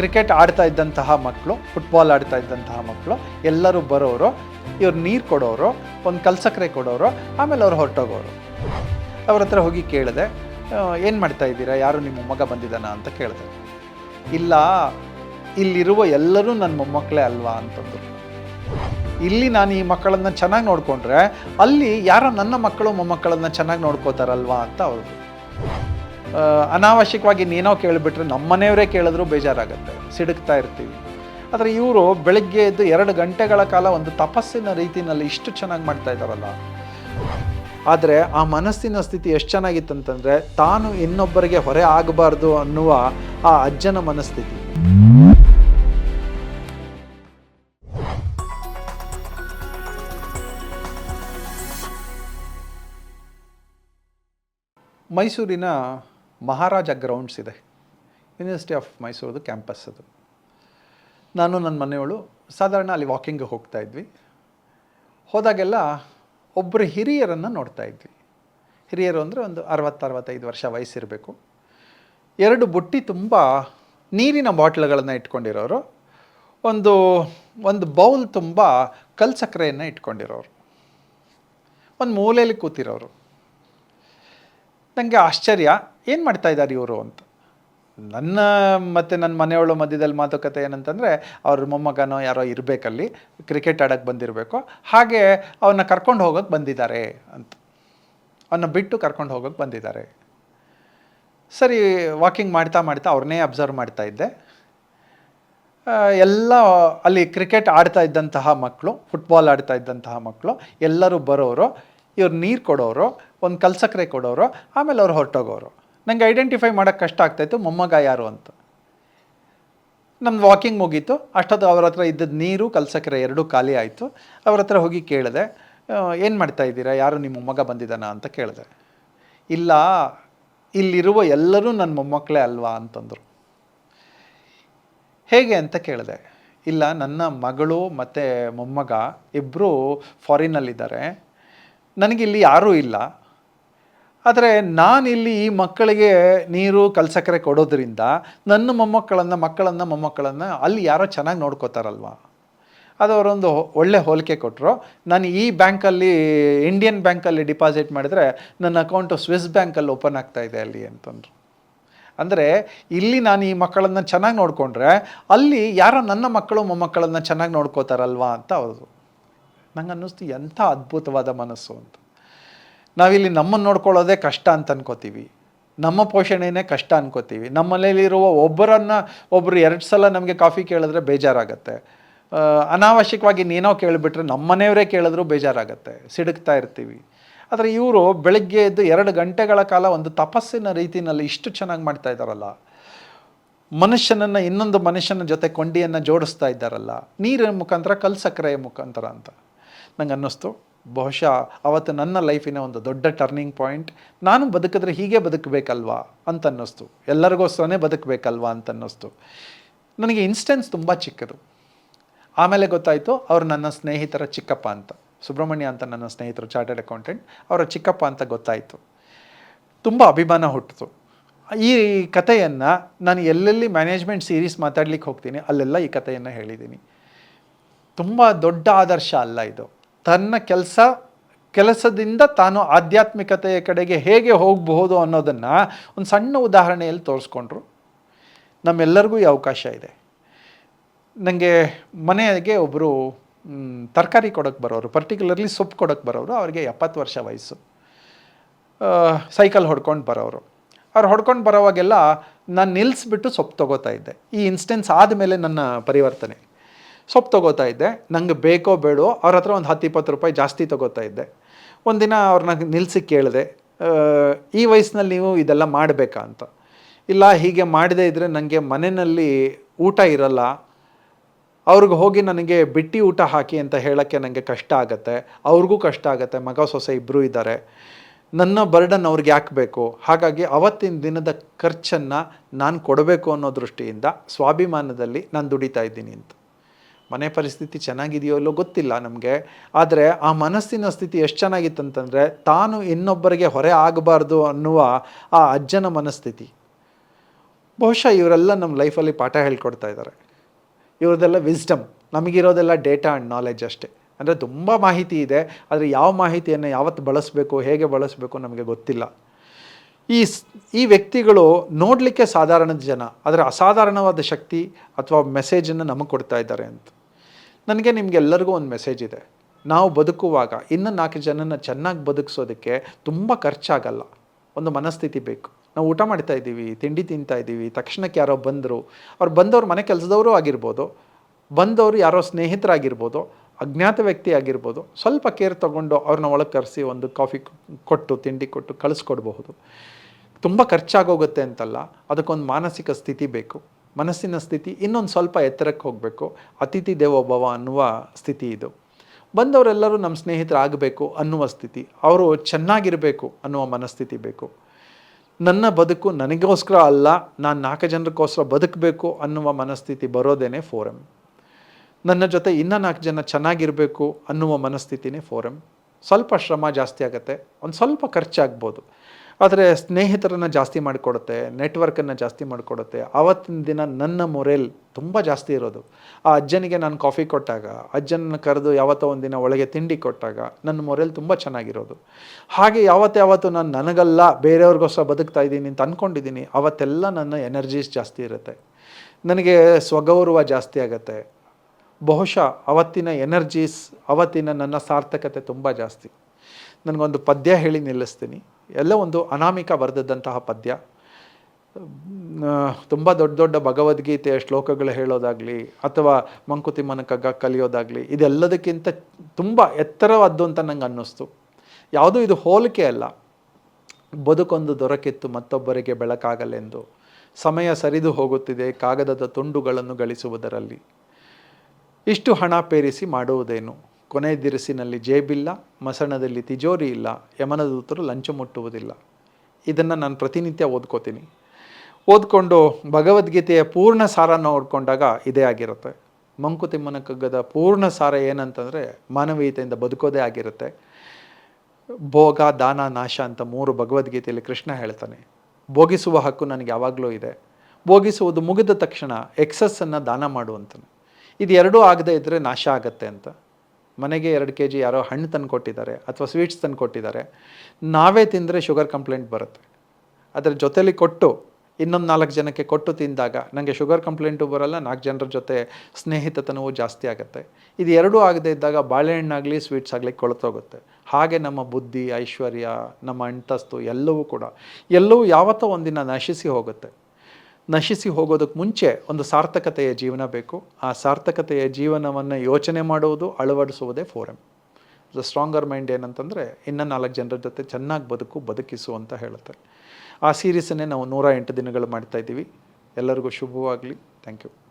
Cricket ಆಡ್ತಾ ಇದ್ದಂತಹ ಮಕ್ಕಳು ಫುಟ್ಬಾಲ್ ಆಡ್ತಾ ಇದ್ದಂತಹ ಮಕ್ಕಳು ಎಲ್ಲರೂ ಬರೋರು ಇವ್ರು ನೀರು ಕೊಡೋರು ಒಂದು ಕಲ್ಸಕ್ರೆ ಕೊಡೋರು ಆಮೇಲೆ ಅವ್ರು ಹೊರಟೋಗೋರು. ಅವ್ರ ಹತ್ರ ಹೋಗಿ ಕೇಳಿದೆ ಏನು ಮಾಡ್ತಾ ಇದ್ದೀರಾ? ಯಾರು ನಿಮ್ಮ ಮಗ ಬಂದಿದ್ದಾನ? ಅಂತ ಕೇಳಿದೆ. ಇಲ್ಲ ಇಲ್ಲಿರುವ ಎಲ್ಲರೂ ನನ್ನ ಮೊಮ್ಮಕ್ಕಳೇ ಅಲ್ವಾ? ಅಂತಂದು ಇಲ್ಲಿ ನಾನು ಈ ಮಕ್ಕಳನ್ನು ಚೆನ್ನಾಗಿ ನೋಡಿಕೊಂಡ್ರೆ ಅಲ್ಲಿ ಯಾರೋ ನನ್ನ ಮಕ್ಕಳು ಮೊಮ್ಮಕ್ಕಳನ್ನು ಚೆನ್ನಾಗಿ ನೋಡ್ಕೋತಾರಲ್ವಾ ಅಂತ ಅವ್ರದ್ದು ಆ, ಅನಾವಶ್ಯಕವಾಗಿ ನೀನೋ ಕೇಳಿಬಿಟ್ರೆ ನಮ್ಮನೆಯವರೇ ಕೇಳಿದ್ರು ಬೇಜಾರಾಗುತ್ತೆ, ಸಿಡುಕ್ತಾ ಇರ್ತೀವಿ. ಆದರೆ ಇವರು ಬೆಳಗ್ಗೆ ಎದ್ದು ಎರಡು ಗಂಟೆಗಳ ಕಾಲ ಒಂದು ತಪಸ್ಸಿನ ರೀತಿಯಲ್ಲಿ ಇಷ್ಟು ಚೆನ್ನಾಗಿ ಮಾಡ್ತಾ ಇದ್ದಾರಲ್ಲ. ಆದರೆ ಆ ಮನಸ್ಸಿನ ಸ್ಥಿತಿ ಎಷ್ಟು ಚೆನ್ನಾಗಿತ್ತಂತಂದರೆ ತಾನು ಇನ್ನೊಬ್ಬರಿಗೆ ಹೊರೆ ಆಗಬಾರ್ದು ಅನ್ನುವ ಆ ಅಜ್ಜನ ಮನಸ್ಥಿತಿ. ಮೈಸೂರಿನ ಮಹಾರಾಜ ಗ್ರೌಂಡ್ಸ್ ಇದೆ. ಯೂನಿವರ್ಸಿಟಿ ಆಫ್ ಮೈಸೂರದು ಕ್ಯಾಂಪಸ್ ಅದು. ನಾನು ನನ್ನ ಮನೆಯವಳು ಸಾಧಾರಣ ಅಲ್ಲಿ ವಾಕಿಂಗ್ ಹೋಗ್ತಾ ಇದ್ವಿ. ಹೋದಾಗೆಲ್ಲ ಒಬ್ಬರು ಹಿರಿಯರನ್ನು ನೋಡ್ತಾ ಇದ್ವಿ. ಹಿರಿಯರು ಅಂದರೆ ಒಂದು ಅರವತ್ತು ಅರವತ್ತೈದು ವರ್ಷ ವಯಸ್ಸಿರಬೇಕು. ಎರಡು ಬುಟ್ಟಿ ತುಂಬ ನೀರಿನ ಬಾಟ್ಲುಗಳನ್ನು ಇಟ್ಕೊಂಡಿರೋರು. ಒಂದು ಒಂದು ಬೌಲ್ ತುಂಬ ಕಲ್ ಸಕ್ಕರೆಯನ್ನು ಇಟ್ಕೊಂಡಿರೋರು. ಒಂದು ಮೂಲೆಯಲ್ಲಿ ಕೂತಿರೋರು. ನನಗೆ ಆಶ್ಚರ್ಯ. ಏನು ಮಾಡ್ತಾ ಇದ್ದಾರೆ ಇವರು ಅಂತ? ನನ್ನ ಮತ್ತು ನನ್ನ ಮನೆಯವಳ ಮಧ್ಯದಲ್ಲಿ ಮಾತುಕತೆ ಏನಂತಂದರೆ, ಅವ್ರ ಮೊಮ್ಮಗನೋ ಯಾರೋ ಇರಬೇಕಲ್ಲಿ ಕ್ರಿಕೆಟ್ ಆಡೋಕ್ಕೆ ಬಂದಿರಬೇಕು. ಹಾಗೆ ಅವನ್ನ ಕರ್ಕೊಂಡು ಹೋಗೋಕ್ಕೆ ಬಂದಿದ್ದಾರೆ ಅಂತ. ಅವನ್ನ ಬಿಟ್ಟು ಕರ್ಕೊಂಡು ಹೋಗೋಕ್ಕೆ ಬಂದಿದ್ದಾರೆ. ಸರಿ ವಾಕಿಂಗ್ ಮಾಡ್ತಾ ಮಾಡ್ತಾ ಅವ್ರನ್ನೇ ಅಬ್ಸರ್ವ್ ಮಾಡ್ತಾ ಇದ್ದೆ. ಎಲ್ಲ ಅಲ್ಲಿ ಕ್ರಿಕೆಟ್ ಆಡ್ತಾ ಇದ್ದಂತಹ ಮಕ್ಕಳು ಫುಟ್ಬಾಲ್ ಆಡ್ತಾ ಇದ್ದಂತಹ ಮಕ್ಕಳು ಎಲ್ಲರೂ ಬರೋರು, ಇವ್ರು ನೀರು ಕೊಡೋರು, ಒಂದು ಕಲ್ಸಕ್ರೆ ಕೊಡೋರು, ಆಮೇಲೆ ಅವ್ರು ಹೊರಟೋಗೋರು. ನನಗೆ ಐಡೆಂಟಿಫೈ ಮಾಡೋಕ್ಕೆ ಕಷ್ಟ ಆಗ್ತಾಯಿತ್ತು, ಮೊಮ್ಮಗ ಯಾರು ಅಂತ. ನಮ್ಮ ವಾಕಿಂಗ್ ಮುಗೀತು, ಅಷ್ಟೊತ್ತು ಅವ್ರ ಹತ್ರ ಇದ್ದದ್ದು ನೀರು ಕಲ್ಸಕ್ಕೆ ಎರಡೂ ಖಾಲಿ ಆಯಿತು. ಅವ್ರ ಹತ್ರ ಹೋಗಿ ಕೇಳಿದೆ ಏನು ಮಾಡ್ತಾ ಇದ್ದೀರಾ? ಯಾರು ನಿಮ್ಮ ಮೊಮ್ಮಗ ಬಂದಿದ್ದಾನ? ಅಂತ ಕೇಳಿದೆ. ಇಲ್ಲ, ಇಲ್ಲಿರುವ ಎಲ್ಲರೂ ನನ್ನ ಮೊಮ್ಮಕ್ಕಳೇ ಅಲ್ವಾ? ಅಂತಂದರು. ಹೇಗೆ? ಅಂತ ಕೇಳಿದೆ. ಇಲ್ಲ, ನನ್ನ ಮಗಳು ಮತ್ತು ಮೊಮ್ಮಗ ಇಬ್ಬರು ಫಾರಿನಲ್ಲಿದ್ದಾರೆ ನನಗಿಲ್ಲಿ ಯಾರೂ ಇಲ್ಲ. ಆದರೆ ನಾನಿಲ್ಲಿ ಈ ಮಕ್ಕಳಿಗೆ ನೀರು, ಕಲ್ಸಕ್ಕರೆ ಕೊಡೋದ್ರಿಂದ ನನ್ನ ಮೊಮ್ಮಕ್ಕಳನ್ನು, ಮಕ್ಕಳನ್ನು, ಮೊಮ್ಮಕ್ಕಳನ್ನು ಅಲ್ಲಿ ಯಾರೋ ಚೆನ್ನಾಗಿ ನೋಡ್ಕೋತಾರಲ್ವ? ಅದು ಅವರೊಂದು ಒಳ್ಳೆ ಹೋಲಿಕೆ ಕೊಟ್ಟರು ನಾನು ಈ ಬ್ಯಾಂಕಲ್ಲಿ ಇಂಡಿಯನ್ ಬ್ಯಾಂಕಲ್ಲಿ ಡಿಪಾಸಿಟ್ ಮಾಡಿದರೆ ನನ್ನ ಅಕೌಂಟು ಸ್ವಿಸ್ ಬ್ಯಾಂಕಲ್ಲಿ ಓಪನ್ ಆಗ್ತಾ ಇದೆ ಅಲ್ಲಿ ಅಂತಂದರು. ಅಂದರೆ ಇಲ್ಲಿ ನಾನು ಈ ಮಕ್ಕಳನ್ನು ಚೆನ್ನಾಗಿ ನೋಡಿಕೊಂಡ್ರೆ ಅಲ್ಲಿ ಯಾರೋ ನನ್ನ ಮಕ್ಕಳು, ಮೊಮ್ಮಕ್ಕಳನ್ನು ಚೆನ್ನಾಗಿ ನೋಡ್ಕೋತಾರಲ್ವಾ ಅಂತ ಅವರು ನಂಗೆ ಅನ್ನಿಸ್ತು ಎಂಥ ಅದ್ಭುತವಾದ ಮನಸ್ಸು ಅಂತ. ನಾವಿಲ್ಲಿ ನಮ್ಮನ್ನು ನೋಡ್ಕೊಳ್ಳೋದೇ ಕಷ್ಟ ಅಂತ ಅನ್ಕೋತೀವಿ. ನಮ್ಮ ಪೋಷಣೆನೇ ಕಷ್ಟ ಅನ್ಕೋತೀವಿ. ನಮ್ಮಲ್ಲಿರುವ ಒಬ್ಬರನ್ನು ಒಬ್ಬರು ಎರಡು ಸಲ ನಮಗೆ ಕಾಫಿ ಕೇಳಿದ್ರೆ ಬೇಜಾರಾಗತ್ತೆ. ಅನಾವಶ್ಯಕವಾಗಿ ನೀನೋ ಕೇಳಿಬಿಟ್ರೆ ನಮ್ಮನೆಯವರೇ ಕೇಳಿದ್ರು ಬೇಜಾರಾಗತ್ತೆ. ಸಿಡುಕ್ತಾ ಇರ್ತೀವಿ. ಆದರೆ ಇವರು ಬೆಳಗ್ಗೆ ಎದ್ದು ಎರಡು ಗಂಟೆಗಳ ಕಾಲ ಒಂದು ತಪಸ್ಸಿನ ರೀತಿಯಲ್ಲಿ ಇಷ್ಟು ಚೆನ್ನಾಗಿ ಮಾಡ್ತಾ ಇದ್ದಾರಲ್ಲ. ಮನುಷ್ಯನನ್ನು ಇನ್ನೊಂದು ಮನುಷ್ಯನ ಜೊತೆ ಕೊಂಡಿಯನ್ನು ಜೋಡಿಸ್ತಾ ಇದ್ದಾರಲ್ಲ. ನೀರಿನ ಮುಖಾಂತರ ಕಲ್ಸಕ್ಕರೆಯ ಮುಖಾಂತರ ಅಂತ. ನಂಗೆ ಅನ್ನಿಸ್ತು. ಬಹುಶಃ ಅವತ್ತು ನನ್ನ ಲೈಫಿನ ಒಂದು ದೊಡ್ಡ ಟರ್ನಿಂಗ್ ಪಾಯಿಂಟ್ ನಾನು ಬದುಕಿದ್ರೆ ಹೀಗೆ ಬದುಕಬೇಕಲ್ವಾ ಅಂತ ಅನ್ನಿಸ್ತು ಎಲ್ಲರಿಗೋಸ್ಕರನೇ ಬದುಕಬೇಕಲ್ವಾ ಅಂತ ಅನ್ನಿಸ್ತು ನನಗೆ ಇನ್ಸ್ಟೆನ್ಸ್ ತುಂಬ ಚಿಕ್ಕದು. ಆಮೇಲೆ ಗೊತ್ತಾಯಿತು, ಅವರು ನನ್ನ ಸ್ನೇಹಿತರ ಚಿಕ್ಕಪ್ಪ ಅಂತ. ಸುಬ್ರಹ್ಮಣ್ಯ ಅಂತ ನನ್ನ ಸ್ನೇಹಿತರು ಚಾರ್ಟೆಡ್ ಅಕೌಂಟೆಂಟ್ ಅವರ ಚಿಕ್ಕಪ್ಪ ಅಂತ ಗೊತ್ತಾಯಿತು. ತುಂಬ ಅಭಿಮಾನ ಹುಟ್ಟಿತು. ಈ ಕಥೆಯನ್ನು ನಾನು ಎಲ್ಲೆಲ್ಲಿ ಮ್ಯಾನೇಜ್ಮೆಂಟ್ ಸೀರೀಸ್ ಮಾತಾಡ್ಲಿಕ್ಕೆ ಹೋಗ್ತೀನಿ, ಅಲ್ಲೆಲ್ಲ ಈ ಕಥೆಯನ್ನು ಹೇಳಿದ್ದೀನಿ. ತುಂಬ ದೊಡ್ಡ ಆದರ್ಶ ಅಲ್ಲ ಇದು. ತನ್ನ ಕೆಲಸ, ಕೆಲಸದಿಂದ ತಾನು ಆಧ್ಯಾತ್ಮಿಕತೆಯ ಕಡೆಗೆ ಹೇಗೆ ಹೋಗಬಹುದು ಅನ್ನೋದನ್ನು ಒಂದು ಸಣ್ಣ ಉದಾಹರಣೆಯಲ್ಲಿ ತೋರಿಸ್ಕೊಂಡ್ರು. ನಮ್ಮೆಲ್ಲರಿಗೂ ಈ ಅವಕಾಶ ಇದೆ. ನನಗೆ ಮನೆಗೆ ಒಬ್ಬರು ತರಕಾರಿ ಕೊಡೋಕ್ಕೆ ಬರೋರು ಪರ್ಟಿಕ್ಯುಲರ್ಲಿ ಸೊಪ್ಪು ಕೊಡೋಕ್ಕೆ ಬರೋರು, ಅವ್ರಿಗೆ ಎಪ್ಪತ್ತು ವರ್ಷ ವಯಸ್ಸು. ಸೈಕಲ್ ಹೊಡ್ಕೊಂಡು ಬರೋರು. ಅವ್ರು ಹೊಡ್ಕೊಂಡು ಬರೋವಾಗೆಲ್ಲ ನಾನು ನಿಲ್ಲಿಸ್ಬಿಟ್ಟು ಸೊಪ್ಪು ತೊಗೋತಾ ಇದ್ದೆ. ಈ ಇನ್ಸ್ಟೆನ್ಸ್ ಆದಮೇಲೆ ನನ್ನ ಪರಿವರ್ತನೆ. ಸೊಪ್ಪು ತೊಗೋತಾ ಇದ್ದೆ. ನಂಗೆ ಬೇಕೋ ಬೇಡೋ ಅವ್ರ ಹತ್ರ ಒಂದು ಹತ್ತು ಇಪ್ಪತ್ತು ರೂಪಾಯಿ ಜಾಸ್ತಿ ತೊಗೋತಾ ಇದ್ದೆ. ಒಂದಿನ ಅವ್ರನ್ನ ನಿಲ್ಲಿಸಿ ಕೇಳಿದೆ ಈ ವಯಸ್ಸಿನಲ್ಲಿ ನೀವು ಇದೆಲ್ಲ ಮಾಡಬೇಕಾ? ಅಂತ. ಇಲ್ಲ, ಹೀಗೆ ಮಾಡದೇ ಇದ್ದರೆ ನನಗೆ ಮನೆಯಲ್ಲಿ ಊಟ ಇರಲ್ಲ. ಅವ್ರಿಗೆ ಹೋಗಿ ನನಗೆ ಬಿಟ್ಟಿ ಊಟ ಹಾಕಿ ಅಂತ ಹೇಳೋಕ್ಕೆ ನನಗೆ ಕಷ್ಟ ಆಗುತ್ತೆ. ಅವ್ರಿಗೂ ಕಷ್ಟ ಆಗುತ್ತೆ. ಮಗ, ಸೊಸೆ ಇಬ್ಬರೂ ಇದ್ದಾರೆ. ನನ್ನ ಬರ್ಡನ್ ಅವ್ರಿಗೆ ಯಾಕೆ ಬೇಕು? ಹಾಗಾಗಿ ಅವತ್ತಿನ ದಿನದ ಖರ್ಚನ್ನು ನಾನು ಕೊಡಬೇಕು ಅನ್ನೋ ದೃಷ್ಟಿಯಿಂದ, ಸ್ವಾಭಿಮಾನದಲ್ಲಿ ನಾನು ದುಡಿತಾ ಇದ್ದೀನಿ ಅಂತ. ಮನೆ ಪರಿಸ್ಥಿತಿ ಚೆನ್ನಾಗಿದೆಯೋ ಇಲ್ಲೋ ಗೊತ್ತಿಲ್ಲ ನಮಗೆ. ಆದರೆ ಆ ಮನಸ್ಸಿನ ಸ್ಥಿತಿ ಎಷ್ಟು ಚೆನ್ನಾಗಿತ್ತಂತಂದರೆ ತಾನು ಇನ್ನೊಬ್ಬರಿಗೆ ಹೊರೆ ಆಗಬಾರ್ದು ಅನ್ನುವ ಆ ಅಜ್ಜನ ಮನಸ್ಥಿತಿ. ಬಹುಶಃ ಇವರೆಲ್ಲ ನಮ್ಮ ಲೈಫಲ್ಲಿ ಪಾಠ ಹೇಳ್ಕೊಡ್ತಾ ಇದ್ದಾರೆ. ಇವ್ರದ್ದೆಲ್ಲ ವಿಸ್ಡಮ್ ನಮಗಿರೋದೆಲ್ಲ ಡೇಟಾ ಆ್ಯಂಡ್ ನಾಲೆಜ್ ಅಷ್ಟೇ. ಅಂದರೆ ತುಂಬ ಮಾಹಿತಿ ಇದೆ, ಆದರೆ ಯಾವ ಮಾಹಿತಿಯನ್ನು ಯಾವತ್ತು ಬಳಸಬೇಕು, ಹೇಗೆ ಬಳಸಬೇಕು ನಮಗೆ ಗೊತ್ತಿಲ್ಲ. ಈ ಈ ವ್ಯಕ್ತಿಗಳು ನೋಡಲಿಕ್ಕೆ ಸಾಧಾರಣದ ಜನ, ಆದರೆ ಅಸಾಧಾರಣವಾದ ಶಕ್ತಿ ಅಥವಾ ಮೆಸೇಜನ್ನು ನಮಗೆ ಕೊಡ್ತಾ ಇದ್ದಾರೆ ಅಂತ. ನನಗೆ ನಿಮಗೆಲ್ಲರಿಗೂ ಒಂದು ಮೆಸೇಜ್ ಇದೆ. ನಾವು ಬದುಕುವಾಗ, ಇನ್ನೂ ನಾಲ್ಕು ಜನನ ಚೆನ್ನಾಗಿ ಬದುಕಿಸೋದಕ್ಕೆ ತುಂಬ ಖರ್ಚಾಗಲ್ಲ. ಒಂದು ಮನಸ್ಥಿತಿ ಬೇಕು. ನಾವು ಊಟ ಮಾಡ್ತಾ ಇದ್ದೀವಿ, ತಿಂಡಿ ತಿಂತಾ ಇದ್ದೀವಿ, ತಕ್ಷಣಕ್ಕೆ ಯಾರೋ ಬಂದರು. ಅವ್ರು ಬಂದವ್ರು ಮನೆ ಕೆಲಸದವರು ಆಗಿರ್ಬೋದು. ಬಂದವರು ಯಾರೋ ಸ್ನೇಹಿತರಾಗಿರ್ಬೋದು, ಅಜ್ಞಾತ ವ್ಯಕ್ತಿ ಆಗಿರ್ಬೋದು. ಸ್ವಲ್ಪ ಕೇರ್ ತೊಗೊಂಡು ಅವ್ರನ್ನ ಒಳಗೆ ಕರೆಸಿ ಒಂದು ಕಾಫಿ ಕೊಟ್ಟು, ತಿಂಡಿ ಕೊಟ್ಟು ಕಳಿಸ್ಕೊಡ್ಬಹುದು. ತುಂಬ ಖರ್ಚಾಗೋಗುತ್ತೆ ಅಂತಲ್ಲ. ಅದಕ್ಕೊಂದು ಮಾನಸಿಕ ಸ್ಥಿತಿ ಬೇಕು. ಮನಸ್ಸಿನ ಸ್ಥಿತಿ ಇನ್ನೊಂದು ಸ್ವಲ್ಪ ಎತ್ತರಕ್ಕೆ ಹೋಗಬೇಕು. ಅತಿಥಿ ದೇವೋಭವ ಅನ್ನುವ ಸ್ಥಿತಿ ಇದು. ಬಂದವರೆಲ್ಲರೂ ನಮ್ಮ ಸ್ನೇಹಿತರಾಗಬೇಕು ಅನ್ನುವ ಸ್ಥಿತಿ. ಅವರು ಚೆನ್ನಾಗಿರಬೇಕು ಅನ್ನುವ ಮನಸ್ಥಿತಿ ಬೇಕು. ನನ್ನ ಬದುಕು ನನಗೋಸ್ಕರ ಅಲ್ಲ, ನಾನು ನಾಲ್ಕು ಜನರಿಗೋಸ್ಕರ ಬದುಕಬೇಕು ಅನ್ನುವ ಮನಸ್ಥಿತಿ ಬರೋದೇನೆ ಫೋರಮ್ ನನ್ನ ಜೊತೆ ಇನ್ನೂ ನಾಲ್ಕು ಜನ ಚೆನ್ನಾಗಿರಬೇಕು ಅನ್ನುವ ಮನಸ್ಥಿತಿನೇ ಫೋರಮ್ ಸ್ವಲ್ಪ ಶ್ರಮ ಜಾಸ್ತಿ ಆಗುತ್ತೆ. ಒಂದು ಸ್ವಲ್ಪ ಖರ್ಚಾಗ್ಬೋದು. ಆದರೆ ಸ್ನೇಹಿತರನ್ನು ಜಾಸ್ತಿ ಮಾಡಿಕೊಡುತ್ತೆ ನೆಟ್ವರ್ಕನ್ನು ಜಾಸ್ತಿ ಮಾಡಿಕೊಡುತ್ತೆ. ಆವತ್ತಿನ ದಿನ ನನ್ನ ಮೊರೆಲ್ ತುಂಬ ಜಾಸ್ತಿ ಇರೋದು. ಆ ಅಜ್ಜನಿಗೆ ನಾನು ಕಾಫಿ ಕೊಟ್ಟಾಗ ಅಜ್ಜನ ಕರೆದು ಯಾವತ್ತೋ ಒಂದು ದಿನ ಒಳಗೆ ತಿಂಡಿ ಕೊಟ್ಟಾಗ ನನ್ನ ಮೊರೆಲ್ ತುಂಬ ಚೆನ್ನಾಗಿರೋದು. ಹಾಗೆ ಯಾವತ್ತು ಯಾವತ್ತು ನಾನು ನನಗಲ್ಲ, ಬೇರೆಯವ್ರಿಗೋಸ್ಕರ ಬದುಕ್ತಾ ಇದ್ದೀನಿ ಅಂತ ಅಂದ್ಕೊಂಡಿದ್ದೀನಿ ಅವತ್ತೆಲ್ಲ ನನ್ನ ಎನರ್ಜೀಸ್ ಜಾಸ್ತಿ ಇರುತ್ತೆ. ನನಗೆ ಸ್ವಗೌರವ ಜಾಸ್ತಿ ಆಗುತ್ತೆ. ಬಹುಶಃ ಅವತ್ತಿನ ಎನರ್ಜೀಸ್ ಅವತ್ತಿನ ನನ್ನ ಸಾರ್ಥಕತೆ ತುಂಬ ಜಾಸ್ತಿ. ನನಗೊಂದು ಪದ್ಯ ಹೇಳಿ ನಿಲ್ಲಿಸ್ತೀನಿ. ಎಲ್ಲ ಒಂದು ಅನಾಮಿಕ ಬರೆದದ್ದಂತಹ ಪದ್ಯ. ತುಂಬ ದೊಡ್ಡ ದೊಡ್ಡ ಭಗವದ್ಗೀತೆಯ ಶ್ಲೋಕಗಳು ಹೇಳೋದಾಗಲಿ ಅಥವಾ ಮಂಕುತಿಮ್ಮನ ಕಗ್ಗ ಕಲಿಯೋದಾಗಲಿ ಇದೆಲ್ಲದಕ್ಕಿಂತ ತುಂಬ ಎತ್ತರವಾದ್ದು ಅಂತ ನಂಗೆ ಅನ್ನಿಸ್ತು. ಯಾವುದೂ ಇದು ಹೋಲಿಕೆ ಅಲ್ಲ. ಬದುಕೊಂದು ದೊರಕಿತ್ತು ಮತ್ತೊಬ್ಬರಿಗೆ ಬೆಳಕಾಗಲೆಂದು. ಸಮಯ ಸರಿದು ಹೋಗುತ್ತಿದೆ ಕಾಗದದ ತುಂಡುಗಳನ್ನು ಗಳಿಸುವುದರಲ್ಲಿ. ಇಷ್ಟು ಹಣ ಪೇರಿಸಿ ಮಾಡುವುದೇನು? ಕೊನೆ ದಿರಿಸಿನಲ್ಲಿ ಜೇಬಿಲ್ಲ, ಮಸಣದಲ್ಲಿ ತಿಜೋರಿ ಇಲ್ಲ ಯಮನದೂತರು ಲಂಚ ಮುಟ್ಟುವುದಿಲ್ಲ. ಇದನ್ನು ನಾನು ಪ್ರತಿನಿತ್ಯ ಓದ್ಕೋತೀನಿ. ಓದ್ಕೊಂಡು ಭಗವದ್ಗೀತೆಯ ಪೂರ್ಣ ಸಾರ ನೋಡ್ಕೊಂಡಾಗ ಇದೇ ಆಗಿರುತ್ತೆ. ಮಂಕುತಿಮ್ಮನ ಕಗ್ಗದ ಪೂರ್ಣ ಸಾರ ಏನಂತಂದರೆ ಮಾನವೀಯತೆಯಿಂದ ಬದುಕೋದೇ ಆಗಿರುತ್ತೆ. ಭೋಗ, ದಾನ, ನಾಶ ಅಂತ ಮೂರು ಭಗವದ್ಗೀತೆಯಲ್ಲಿ ಕೃಷ್ಣ ಹೇಳ್ತಾನೆ. ಭೋಗಿಸುವ ಹಕ್ಕು ನನಗೆ ಯಾವಾಗಲೂ ಇದೆ. ಭೋಗಿಸುವುದು ಮುಗಿದ ತಕ್ಷಣ ಎಕ್ಸಸ್ಸನ್ನು ದಾನ ಮಾಡು ಇದು ಎರಡೂ ಆಗದೇ ಇದ್ದರೆ ನಾಶ ಆಗತ್ತೆ ಅಂತ. ಮನೆಗೆ ಎರಡು ಕೆ ಜಿ ಯಾರೋ ಹಣ್ಣು ತಂದು ಕೊಟ್ಟಿದ್ದಾರೆ ಅಥವಾ ಸ್ವೀಟ್ಸ್ ತಂದು ಕೊಟ್ಟಿದ್ದಾರೆ, ನಾವೇ ತಿಂದರೆ ಶುಗರ್ ಕಂಪ್ಲೇಂಟ್ ಬರುತ್ತೆ. ಅದರ ಜೊತೆಲಿ ಕೊಟ್ಟು, ಇನ್ನೊಂದು ನಾಲ್ಕು ಜನಕ್ಕೆ ಕೊಟ್ಟು ತಿಂದಾಗ ನನಗೆ ಶುಗರ್ ಕಂಪ್ಲೇಂಟು ಬರಲ್ಲ, ನಾಲ್ಕು ಜನರ ಜೊತೆ ಸ್ನೇಹಿತತನವು ಜಾಸ್ತಿ ಆಗುತ್ತೆ. ಇದು ಎರಡೂ ಆಗದೇ ಇದ್ದಾಗ ಬಾಳೆಹಣ್ಣಾಗಲಿ ಸ್ವೀಟ್ಸ್ ಆಗಲಿ ಕೊಳತೋಗುತ್ತೆ. ಹಾಗೆ ನಮ್ಮ ಬುದ್ಧಿ, ಐಶ್ವರ್ಯ, ನಮ್ಮ ಅಂಟಸ್ತು ಎಲ್ಲವೂ ಕೂಡ, ಎಲ್ಲವೂ ಯಾವತ್ತೋ ಒಂದಿನ ನಶಿಸಿ ಹೋಗುತ್ತೆ. ನಶಿಸಿ ಹೋಗೋದಕ್ಕೆ ಮುಂಚೆ ಒಂದು ಸಾರ್ಥಕತೆಯ ಜೀವನ ಬೇಕು. ಆ ಸಾರ್ಥಕತೆಯ ಜೀವನವನ್ನು ಯೋಚನೆ ಮಾಡುವುದು, ಅಳವಡಿಸುವುದೇ ಫೋರಮ್ ದ ಸ್ಟ್ರಾಂಗರ್ ಮೈಂಡ್ ಏನಂತಂದರೆ, ಇನ್ನೂ ನಾಲ್ಕು ಜನರ ಜೊತೆ ಚೆನ್ನಾಗಿ ಬದುಕು, ಬದುಕಿಸು ಅಂತ ಹೇಳುತ್ತೆ. ಆ ಸೀರೀಸನ್ನೇ ನಾವು ನೂರ ಎಂಟು ದಿನಗಳು ಮಾಡ್ತಾ ಇದ್ದೀವಿ. ಎಲ್ಲರಿಗೂ ಶುಭವಾಗಲಿ. Thank you